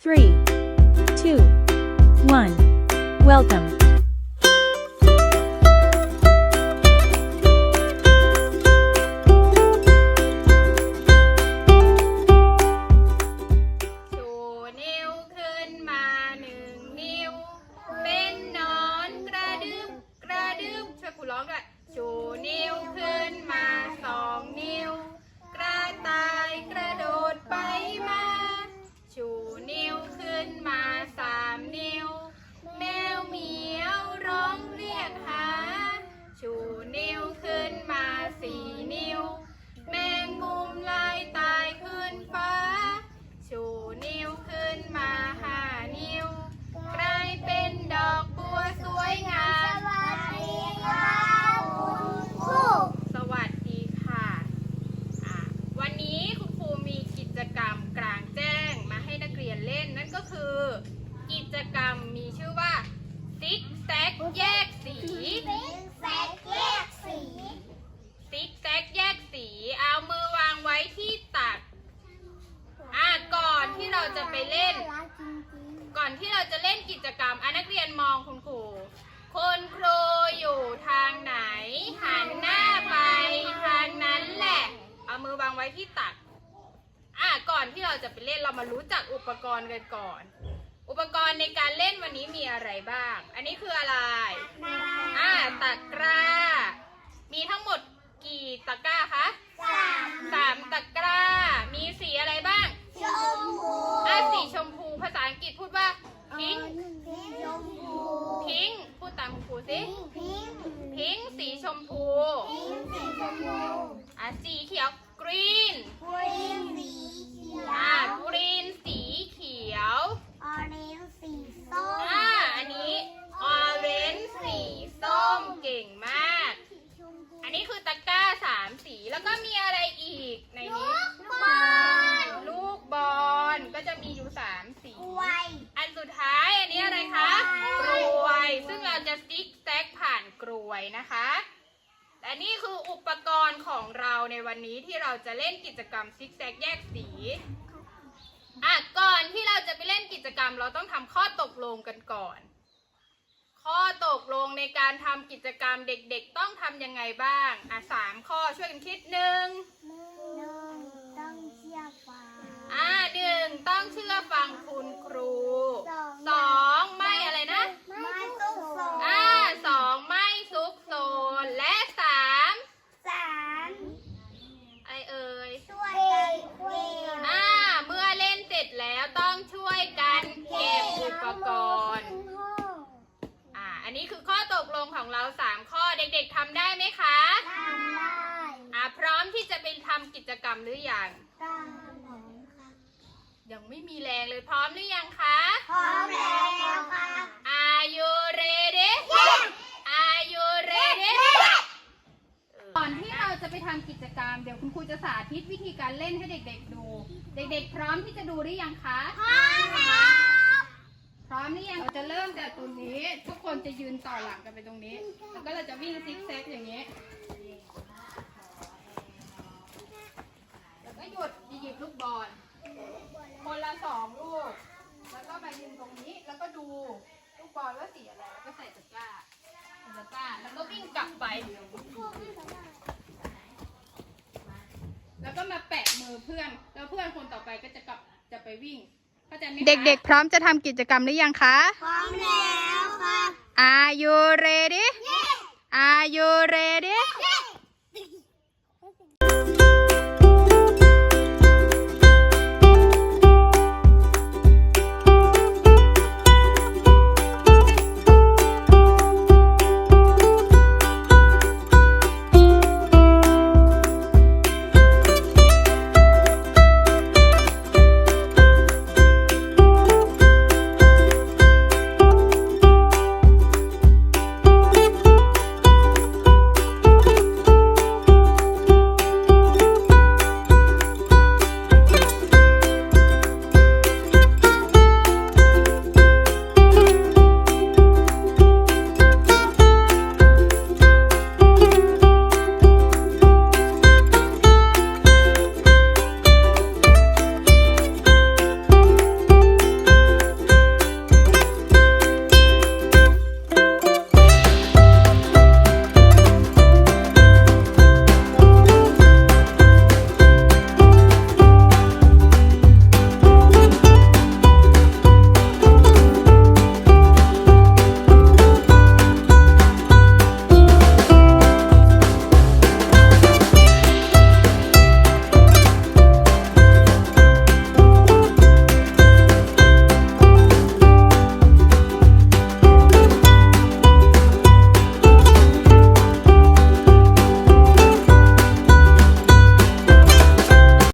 three, two, one. Welcome. ชูนิ้วขึ้นมาหนึ่งนิ้ว เป็นหนอนกระดึบกระดึบช่วยครูร้องด้วย ซิกแซกแยกสีซิกแซกแยกสี เอามือวางไว้ที่ตัก อะก่อนที่เราจะไปเล่น ก่อนที่เราจะเล่นกิจกรรมอะนักเรียนมองคุณครูคุณครูอยู่ทางไหน หันหน้าไปทางนั้นแหละ เอามือวางไว้ที่ตัก อะก่อนที่เราจะไปเล่นเรามารู้จักอุปกรณ์กันก่อน อุปกรณ์ในการเล่นวันนี้มีอะไรบ้าง อันนี้คืออะไร อ่า ตะกร้า มีทั้งหมดกี่ตะกร้าคะสามตะกร้า มีสีอะไรบ้างอ่าสีชมพู ภาษาอังกฤษพูดว่า pink pink พูดตามคุณครูสิ pink สีชมพู อ่าสีเขียว green อ่า green สีเขียว อ่า อันนี้ orange สีส้ม เก่งมาก อันนี้คือตะกร้าสามสี แล้วก็มีอะไรอีกในนี้ ลูกบอล ก็จะมีอยู่สามสี อันสุดท้ายอันนี้อะไรคะ กรวย ซึ่งเรา จะซิกแซกผ่านกรวยนะคะและนี่คืออุปกรณ์ของเราในวันนี้ที่เราจะเล่นกิจกรรมซิกแซกแยกสีอะก่อนที่เราจะไปเล่นกิจกรรม เราต้องทำข้อตกลงกันก่อน ข้อตกลงในการทำกิจกรรมเด็กๆ ต้องทำยังไงบ้างอะสามข้อช่วยกันคิดหนึ่ง นนี้คือข้อตกลงของเราสามข้อเด็กๆทำได้ไหมคะอ่าพร้อมที่จะไปทำกิจกรรมหรือยังยังไม่มีแรงเลยพร้อมหรือยังคะ Are you ready Are you ready ก่อนที่เราจะไปทำกิจกรรม เดี๋ยวคุณครูจะสาธิตวิธีการเล่นให้เด็กๆดู เด็กๆ พร้อมที่จะดูหรือยังคะพร้อม หรือยังเราจะเริ่มจากตรงนี้ ทุกคนจะยืนต่อหลังกันไปตรงนี้ แล้วก็เราจะวิ่งซิกแซกอย่างนี้ แล้วก็หยุดหยิบลูกบอล คนละสองลูก แล้วก็มายืนตรงนี้ แล้วก็ดูลูกบอลว่าสีอะไร แล้วก็ใส่ตะกร้าใส่ตะกร้า แล้วก็วิ่งกลับไป แล้วก็มาแปะมือเพื่อน แล้วเพื่อนคนต่อไปก็จะกลับจะไปวิ่ง เข้าใจไหมคะเด็กๆ พร้อมจะทำกิจกรรมหรือยังคะ Are you ready Are you ready